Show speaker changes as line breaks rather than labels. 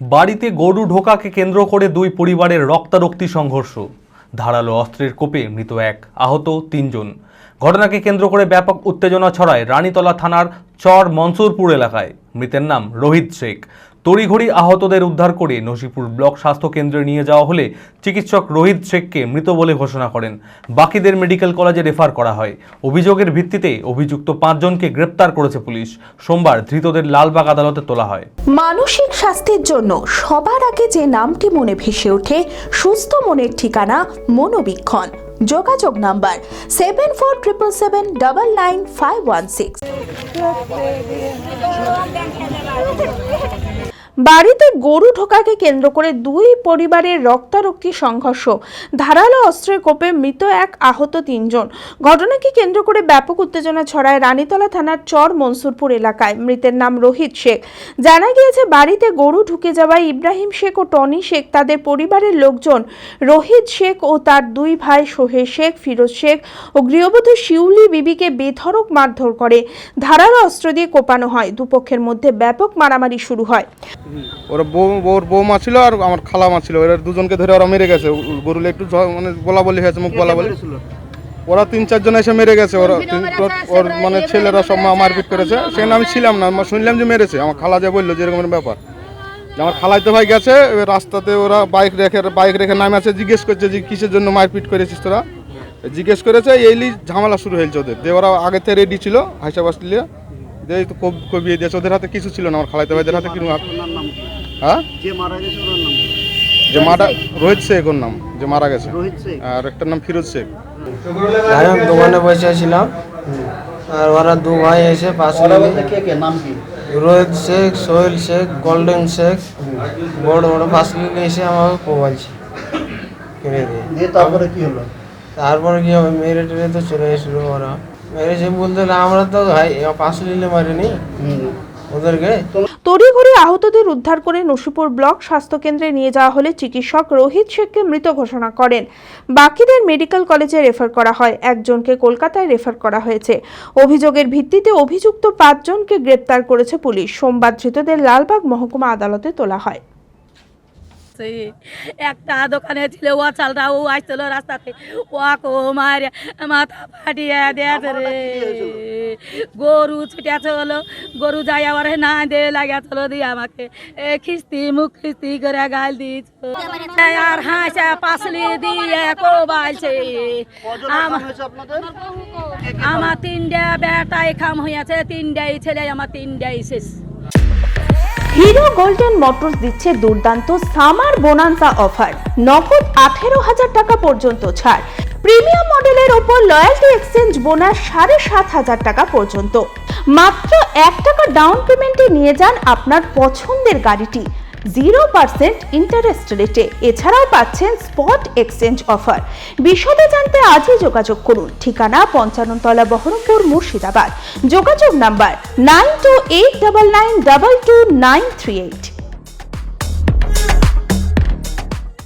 বাড়িতে গরু ঢোকাকে কেন্দ্র করে দুই পরিবারের রক্তারক্তি সংঘর্ষ। ধারালো অস্ত্রের কোপে মৃত এক, আহত তিনজন। ঘটনাকে কেন্দ্র করে ব্যাপক উত্তেজনা ছড়ায় রানীতলা থানার চর মনসুরপুর এলাকায়। মৃতের নাম রোহিত শেখ। তড়িঘড়ি আহতদের উদ্ধার করে নসিপুর ব্লক স্বাস্থ্য কেন্দ্রে নিয়ে যাওয়া হলে চিকিৎসক রোহিত শেখকে মৃত বলে ঘোষণা করেন। বাকিদের মেডিকেল কলেজে রেফার করা হয়। অভিযোগের ভিত্তিতে অভিযুক্ত পাঁচজনকে গ্রেপ্তার করেছে পুলিশ। সোমবার ধৃতদের লালবাগ আদালতে তোলা হয়।
মানসিক স্বাস্থ্যের জন্য সবার আগে যে নামটি মনে ভেসে ওঠে, সুস্থ মনের ঠিকানা মনোবীক্ষণ। যোগাযোগ number seven four triple seven double nine five one six. বাড়িতে গরু ঢোকাকে কেন্দ্র করে দুই পরিবারের রক্তারক্তি সংঘর্ষ। ধারালো অস্ত্রের কোপে মৃত এক আহত তিনজন। ঘটনাকে কেন্দ্র করে ব্যাপক উত্তেজনা ছড়ায় রানীতলা থানার চর মনসুরপুর এলাকায়। মৃতের নাম রোহিত শেখ। জানা গিয়েছে, বাড়িতে গরু ঢুকে যাওয়ায় ইব্রাহিম শেখ ও টনি শেখ তাদের পরিবারের লোকজন রোহিত শেখ ও তার দুই ভাই সোহেল শেখ, ফিরোজ শেখ ও গৃহবধূ শিউলি বিবিকে বেধড়ক মারধর করে। ধারালো অস্ত্র দিয়ে কোপানো হয়। দুপক্ষের মধ্যে ব্যাপক মারামারি শুরু হয়।
ওরা বউ ওর বৌমা ছিল আর আমার খালামা ছিল। ওরা দুজনকে ধরে ওরা মেরে গেছে। গরুলে একটু মানে বলা বলি হয়েছে মুখ বলা বলি ওরা তিন চারজন এসে মেরে গেছে। ওরা ওর- মানে ছেলেরা সব মা- মারপিট করেছে। সেখানে আমি ছিলাম না। আমার শুনলাম যে মেরেছে। আমার খালা যে বলল যে এরকম ব্যাপার। যে আমার খালাইতে ভাই গেছে এবার রাস্তাতে ওরা বাইক রেখে বাইক রেখে নামে আছে জিজ্ঞেস করছে যে কিসের জন্য মারপিট করেছিস তোরা? জিজ্ঞেস করেছে এইলি ঝামেলা শুরু হয়েছে ওদের। দিয়ে ওরা আগে থেকে রেডি ছিল হাইসা বাসলিয়া দিয়ে এই তো কব- কবিয়ে দিয়েছে। ওদের হাতে কিছু ছিল না। আমার খালাইতে ভাইদের হাতে কীরকম হাত
ওনার নাম কি
হ্যাঁ?
যে মারা গেছে ওনার নাম।
যে মারা রোহিত শেখ ওর নাম যে মারা গেছে।
রোহিত শেখ।
আর একটার নাম ফিরোজ শেখ।
আমি দোকানে বসেছিলাম। আর ওরা দু ভাই এসে পাশে
কে কে? নাম কি?
রোহিত শেখ সোহেল শেখ গোল্ডেন শেখ। বড় বড় ফাঁসলিলে এসে আমাকে কোবাইছে। কিনে দিয়ে।
তারপরে কি হলো?
তারপরে কি হবে? মেরে টেরে তো চলে এসেছিল ওরা। মেরেছে বলতে গেলে আমরা তো ভাই পাঁচলিলে মারিনি।
হুম।
ওদেরকে
তড়িঘড়ি আহতদের উদ্ধার করে নসিপুর ব্লক স্বাস্থ্যকেন্দ্রে নিয়ে যাওয়া হলে চিকিৎসক রোহিত শেখকে মৃত ঘোষণা করেন। বাকিদের মেডিকেল কলেজে রেফার করা হয়। একজনকে কলকাতায় রেফার করা হয়েছে। অভিযোগের ভিত্তিতে অভিযুক্ত পাঁচজনকে গ্রেপ্তার করেছে পুলিশ। সোমবার ধৃতদের লালবাগ মহকুমা আদালতে তোলা হয়।
সেই একটা দোকানে ছিল ও চালটা ও আসছিল রাস্তাতে। ওয়াকো মারে মাথা ফাটিয়ে দিয়েছে রে। গরু ছুটে হলো গরু যাই আবার না দে লাগিয়া চলো দিয়ে আমাকে। এ খিস্তি মুখ খিস্তি করে গাল দিয়েছ আর হাসা পাসলি দিয়ে কোবাইছে। আমার তিনটা বেটাই খাম হইয়াছে তিনটাই ছেলে আমার তিনটাই শেষ।
হিরো গোল্ডেন মোটরস দিচ্ছে দুর্দান্ত সামার বোনান্সা অফার। নগদ আঠেরো হাজার টাকা পর্যন্ত ছাড়। প্রিমিয়াম মডেলের ওপর লয়্যালটি এক্সচেঞ্জ বোনাস সাড়ে সাত হাজার টাকা পর্যন্ত। মাত্র এক টাকা ডাউন পেমেন্টে নিয়ে যান আপনার পছন্দের গাড়িটি। জিরো পার্সেন্ট ইন্টারেস্ট রেটে এছাড়াও পাচ্ছেন স্পট এক্সচেঞ্জ অফার বিশদে জানতে আজই যোগাযোগ করুন। ঠিকানা পঞ্চান্নতলা বহরমপুর মুর্শিদাবাদ। যোগাযোগ number nine two eight double nine double two nine three eight